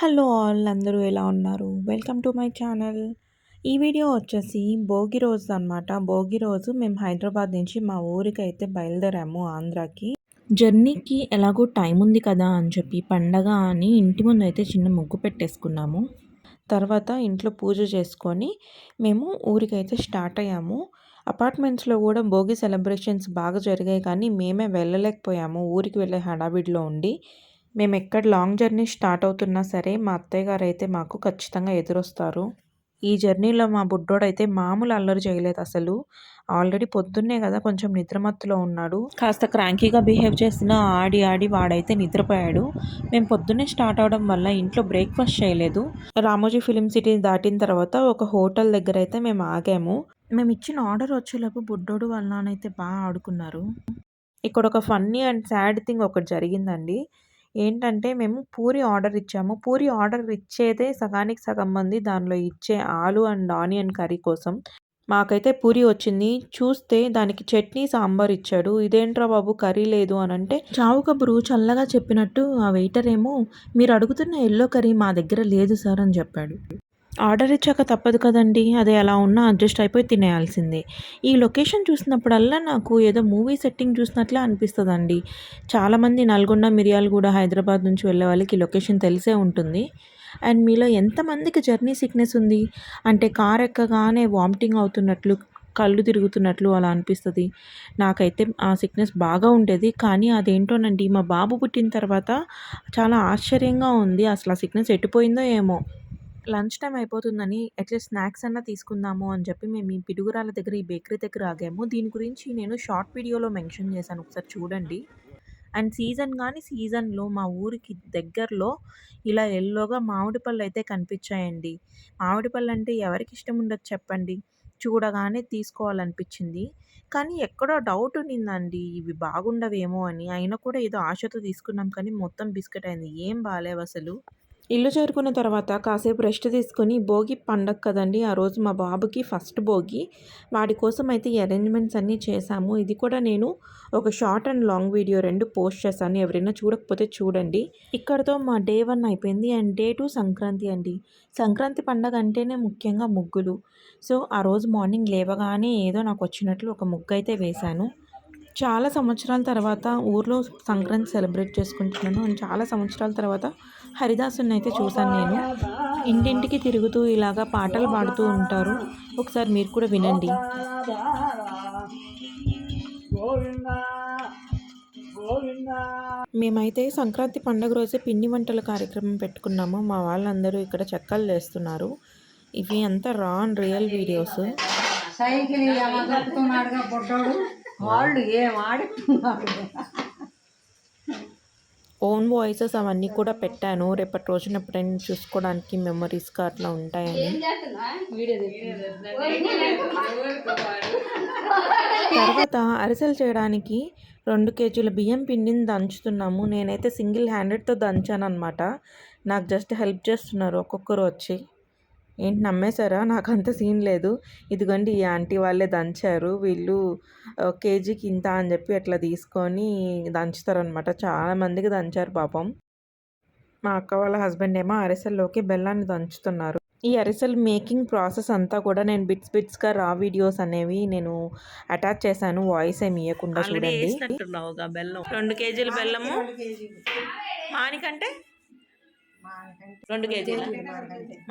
Hello all అందరూ ఎలా ఉన్నారు? Welcome to my channel. ఈ వీడియో వచ్చేసి భోగి రోజు అనమాట భోగి రోజు మేము హైదరాబాద్ నుంచి మా ఊరికి అయితే బయలుదేరాము ఆంధ్రాకి. జర్నీకి ఎలాగో టైం ఉంది కదా అని చెప్పి పండగ అని ఇంటి ముందు అయితే చిన్న ముగ్గు పెట్టేసుకున్నాము. తర్వాత ఇంట్లో పూజ చేసుకొని మేము ఊరికైతే స్టార్ట్ అయ్యాము. అపార్ట్మెంట్స్లో కూడా భోగి సెలబ్రేషన్స్ బాగా జరిగాయి కానీ మేమే వెళ్ళలేకపోయాము. ఊరికి వెళ్ళే హడావిడిలో ఉండి మేము ఎక్కడ లాంగ్ జర్నీ స్టార్ట్ అవుతున్నా సరే మా అత్తయ్య గారు అయితే మాకు ఖచ్చితంగా ఎదురొస్తారు. ఈ జర్నీలో మా బుడ్డోడైతే మామూలు అల్లరి చేయలేదు అసలు. ఆల్రెడీ పొద్దున్నే కదా కొంచెం నిద్రమత్తులో ఉన్నాడు. కాస్త క్రాంకీగా బిహేవ్ చేసిన ఆడి ఆడి వాడైతే నిద్రపోయాడు. మేము పొద్దున్నే స్టార్ట్ అవడం వల్ల ఇంట్లో బ్రేక్ఫాస్ట్ చేయలేదు. రామోజీ ఫిలిం సిటీ దాటిన తర్వాత ఒక హోటల్ దగ్గర అయితే మేము ఆగాము. మేము ఇచ్చిన ఆర్డర్ వచ్చేలోపు బుడ్డోడు వల్లనైతే బాగా ఆడుకున్నారు. ఇక్కడ ఒక ఫన్నీ అండ్ సాడ్ థింగ్ ఒకటి జరిగిందండి. ఏంటంటే మేము పూరి ఆర్డర్ ఇచ్చాము. పూరి ఆర్డర్ ఇచ్చేదే సగానికి సగం మంది దానిలో ఇచ్చే ఆలు అండ్ ఆనియన్ కర్రీ కోసం. మాకైతే పూరి వచ్చింది. చూస్తే దానికి చట్నీ సాంబార్ ఇచ్చాడు. ఇదేంట్రా బాబు కర్రీ లేదు అని అంటే చావు కబురు చల్లగా చెప్పినట్టు ఆ వెయిటర్ ఏమో మీరు అడుగుతున్న ఎల్లో కర్రీ మా దగ్గర లేదు సార్ అని చెప్పాడు. ఆర్డర్ ఇచ్చాక తప్పదు కదండి. అది ఎలా ఉన్నా అడ్జస్ట్ అయిపోయి తినేయాల్సిందే. ఈ లొకేషన్ చూసినప్పుడల్లా నాకు ఏదో మూవీ సెట్టింగ్ చూసినట్లే అనిపిస్తుందండి. చాలామంది నల్గొండ మిర్యాలగూడ హైదరాబాద్ నుంచి వెళ్ళే వాళ్ళకి లొకేషన్ తెలిసే ఉంటుంది. అండ్ మీలో ఎంతమందికి జర్నీ సిక్నెస్ ఉంది? అంటే కార్ ఎక్కగానే వామిటింగ్ అవుతున్నట్లు కళ్ళు తిరుగుతున్నట్లు అలా అనిపిస్తుంది. నాకైతే ఆ సిక్నెస్ బాగా ఉండేది. కానీ అదేంటోనండి మా బాబు పుట్టిన తర్వాత చాలా ఆశ్చర్యంగా ఉంది. అసలు ఆ సిక్నెస్ ఎట్టిపోయిందో ఏమో. లంచ్ టైం అయిపోతుందని అట్లీస్ట్ స్నాక్స్ అన్నా తీసుకుందాము అని చెప్పి మేము ఈ పిడుగురాల దగ్గర ఈ బేకరీ దగ్గర ఆగాము. దీని గురించి నేను షార్ట్ వీడియోలో మెన్షన్ చేశాను. ఒకసారి చూడండి. అండ్ సీజన్ కానీ సీజన్లో మా ఊరికి దగ్గరలో ఇలా ఎల్లోగా మామిడి పళ్ళు అయితే కనిపించాయండి. మామిడి పళ్ళు అంటే ఎవరికి ఇష్టం ఉండదు చెప్పండి. చూడగానే తీసుకోవాలనిపించింది. కానీ ఎక్కడో డౌట్ ఉన్నిందండి ఇవి బాగుండవేమో అని. అయినా కూడా ఏదో ఆశతో తీసుకున్నాం కానీ మొత్తం బిస్కెట్ అయింది. ఏం బాగాలేవు అసలు. ఇల్లు చేరుకున్న తర్వాత కాసేపు రెస్ట్ తీసుకొని భోగి పండగ కదండి ఆ రోజు మా బాబుకి ఫస్ట్ భోగి. వాడి కోసం అయితే అరేంజ్మెంట్స్ అన్నీ చేశాము. ఇది కూడా నేను ఒక షార్ట్ అండ్ లాంగ్ వీడియో రెండు పోస్ట్ చేశాను. ఎవరైనా చూడకపోతే చూడండి. ఇక్కడతో మా డే వన్ అయిపోయింది అండ్ డే టూ సంక్రాంతి అండి. సంక్రాంతి పండగ అంటేనే ముఖ్యంగా ముగ్గులు. సో ఆ రోజు మార్నింగ్ లేవగానే ఏదో నాకు వచ్చినట్లు ఒక ముగ్గు అయితే వేశాను. చాలా సంవత్సరాల తర్వాత ఊర్లో సంక్రాంతి సెలబ్రేట్ చేసుకుంటున్నాను. అండ్ చాలా సంవత్సరాల తర్వాత హరిదాసుని అయితే చూశాను నేను. ఇంటింటికి తిరుగుతూ ఇలాగా పాటలు పాడుతూ ఉంటారు. ఒకసారి మీరు కూడా వినండి. మేమైతే సంక్రాంతి పండుగ రోజే పిండి వంటల కార్యక్రమం పెట్టుకున్నాము. మా వాళ్ళందరూ ఇక్కడ చెక్కలు వేస్తున్నారు ఇవి అంతా రా అండ్ రియల్ వీడియోస్ సైకిల్ వాళ్ళు ఏం ఆడుతున్నారు ఓన్ వాయిసెస్ అవన్నీ కూడా పెట్టాను. రేపటి రోజున ఎప్పుడైనా చూసుకోవడానికి మెమరీస్గా అట్లా ఉంటాయని. తర్వాత అరిసెలు చేయడానికి రెండు కేజీల బియ్యం పిండిని దంచుతున్నాము. నేనైతే సింగిల్ హ్యాండెడ్తో దంచాను అనమాట నాకు జస్ట్ హెల్ప్ చేస్తున్నారు ఒక్కొక్కరు వచ్చి. ఏంటి నమ్మేశారా? నాకు అంత సీన్ లేదు. ఇదిగోండి ఈ ఆంటీ వాళ్ళే దంచారు. వీళ్ళు కేజీకి ఇంత అని చెప్పి అట్లా తీసుకొని దంచుతారనమాట చాలా మందికి దంచారు పాపం. మా అక్క వాళ్ళ హస్బెండ్ ఏమో అరిసెల్లోకి బెల్లాన్ని దంచుతున్నారు. ఈ అరిసెల్ మేకింగ్ ప్రాసెస్ అంతా కూడా నేను బిట్స్ బిట్స్గా రా వీడియోస్ అనేవి నేను అటాచ్ చేశాను. వాయిస్ ఏమి ఇవ్వకుండా చూడండి. బెల్లం. రెండు కేజీల బెల్లము. మానికంటే రెండు కేజీల?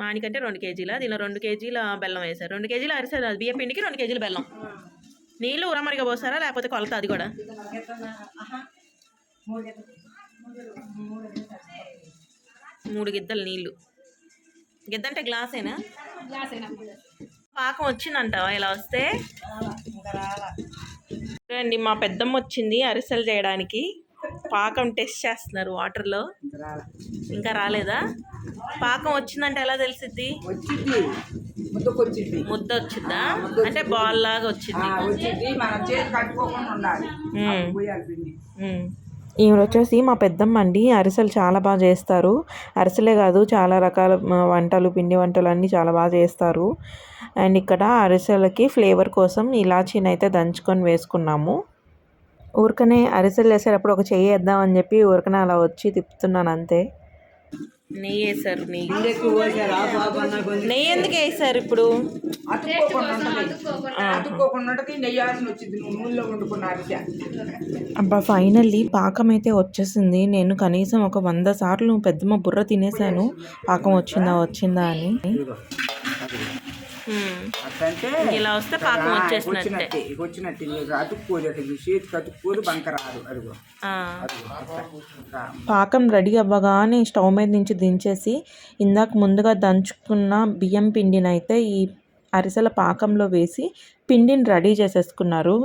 మానికంటే. రెండు కేజీల? దీనిలో రెండు కేజీల బెల్లం వేసారు రెండు కేజీల అరిసె బియ్య పిండికి రెండు కేజీల బెల్లం. నీళ్ళు ఉరమరిగా పోస్తారా లేకపోతే కొలత అది కూడా? మూడు గిద్దలు నీళ్ళు. గిద్ద అంటే గ్లాసేనా? పాకం వచ్చిందంట ఇలా వస్తే? అండి మా పెద్దమ్మ వచ్చింది అరిసెలు చేయడానికి. పాకం టెస్ట్ చేస్తున్నారు వాటర్లో. ఇంకా రాలేదా? పాకం వచ్చిందంటే ఎలా తెలిసిద్ది? ముద్ద వచ్చిందా అంటే బాల్ లాగా వచ్చింది ఈమె వచ్చేసి మా పెద్దమ్మ అండి అరిసెలు చాలా బాగా చేస్తారు. అరిసెలే కాదు చాలా రకాల వంటలు పిండి వంటలు అన్నీ చాలా బాగా చేస్తారు. అండ్ ఇక్కడ అరిసెలకి ఫ్లేవర్ కోసం ఇలాచీని అయితే దంచుకొని వేసుకున్నాము. ఊరికనే అరిసెలు వేసేటప్పుడు ఒక చెయ్యి వేద్దామని చెప్పి ఊరికనే అలా వచ్చి తిప్పుతున్నాను అంతే. నెయ్యి వేసారు నెయ్యి. నెయ్యి ఎందుకు వేసారు ఇప్పుడు? అబ్బా ఫైనల్లీ పాకం అయితే వచ్చేసింది. నేను కనీసం ఒక వంద సార్లు పెద్దమ్మ బుర్ర తినేసాను పాకం వచ్చిందా వచ్చిందా అని. అట్లంటే ఇలా వస్తే పాకం వచ్చేసినట్టే. వచ్చినట్టే ఇక వచ్చినట్టే నీకు అతుక్కోదు చేతికి అతుక్కోదు బంక రాదు. అదిగో. పాకం రెడీ అవ్వగానే స్టవ్ మీద నుంచి దించేసి ఇందాక ముందుగా దంచుకున్న బియ్యం పిండిని అయితే ఈ అరిసెల పాకంలో వేసి పిండిని రెడీ చేసేసుకున్నారు.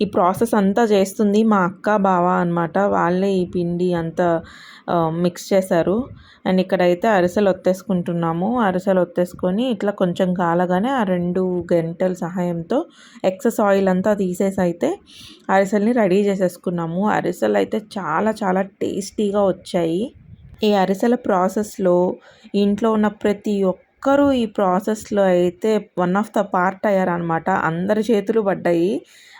ఈ- ప్రాసెస్ అంతా చేస్తుంది మా అక్క బావ అనమాట వాళ్ళే ఈ పిండి అంతా మిక్స్ చేశారు. అండ్ ఇక్కడైతే అరిసెలు ఒత్తేసుకుంటున్నాము. అరిసెలు ఒత్తేసుకొని ఇట్లా కొంచెం కాలగానే ఆ రెండు గంటల సహాయంతో ఎక్సెస్ ఆయిల్ అంతా తీసేసి అయితే అరిసెల్ని రెడీ చేసేసుకున్నాము. అరిసెలు అయితే చాలా చాలా టేస్టీగా వచ్చాయి. ఈ అరిసెల ప్రాసెస్లో ఇంట్లో ఉన్న ప్రతి ఒక్కరూ ఈ ప్రాసెస్లో అయితే వన్ ఆఫ్ ద పార్ట్ అయ్యారనమాట అందరి చేతులు పడ్డాయి.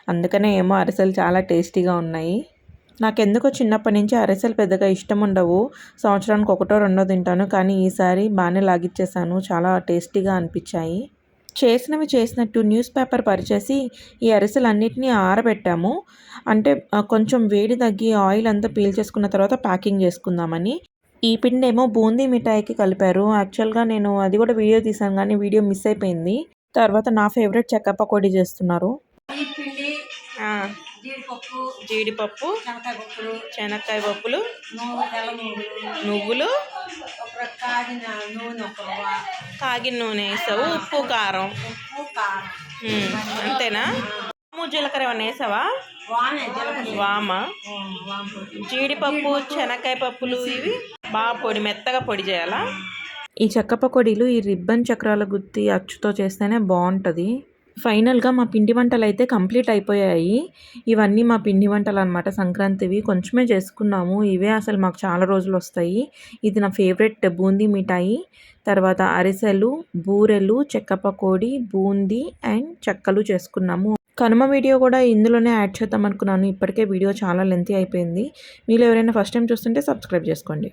అందుకనే ఏమో అరిసెలు చాలా టేస్టీగా ఉన్నాయి. నాకెందుకో చిన్నప్పటి నుంచి అరిసెలు పెద్దగా ఇష్టం ఉండవు. సంవత్సరానికి ఒకటో రెండో తింటాను. కానీ ఈసారి బాగానే లాగిచ్చేసాను. చాలా టేస్టీగా అనిపించాయి. చేసినవి చేసినట్టు న్యూస్ పేపర్ పరిచేసి ఈ అరిసెలన్నిటిని ఆరబెట్టాము. అంటే కొంచెం వేడి తగ్గి ఆయిల్ అంతా పీల్చేసుకున్న తర్వాత ప్యాకింగ్ చేసుకుందామని. ఈ పిండి ఏమో బూందీ మిఠాయికి కలిపారు. యాక్చువల్గా నేను అది కూడా వీడియో తీసాను కానీ వీడియో మిస్ అయిపోయింది. తర్వాత నా ఫేవరెట్ చెక్క పకోడీ చేస్తున్నారు. జీడిపప్పు జీడిపప్పు శనక్కాయ పప్పులు నువ్వులు కాగిన నూనె వేసావు ఉప్పు కారం. అంతేనా? జీలకర్ర ఏమన్నా వేసావా? వాము జీడిపప్పు శనక్కాయ పప్పులు ఇవి? బాగా పొడి మెత్తగా పొడి చేయాలా? ఈ చెక్క పకోడీలు ఈ రిబ్బన్ చక్రాల గుత్తి అచ్చుతో చేస్తేనే బాగుంటుంది ఫైనల్గా మా పిండి వంటలు అయితే కంప్లీట్ అయిపోయాయి. ఇవన్నీ మా పిండి వంటలు అనమాట సంక్రాంతివి కొంచెమే చేసుకున్నాము. ఇవే అసలు మాకు చాలా రోజులు వస్తాయి. ఇది నా ఫేవరెట్ బూందీ మిఠాయి. తర్వాత అరిసెలు బూరెలు చెక్క పకోడీ బూందీ అండ్ చెక్కలు చేసుకున్నాము. కనుమ వీడియో కూడా ఇందులోనే యాడ్ చేద్దాం అనుకున్నాను. ఇప్పటికే వీడియో చాలా లెంతీ అయిపోయింది. మీరు ఎవరైనా ఫస్ట్ టైం చూస్తుంటే సబ్స్క్రైబ్ చేసుకోండి.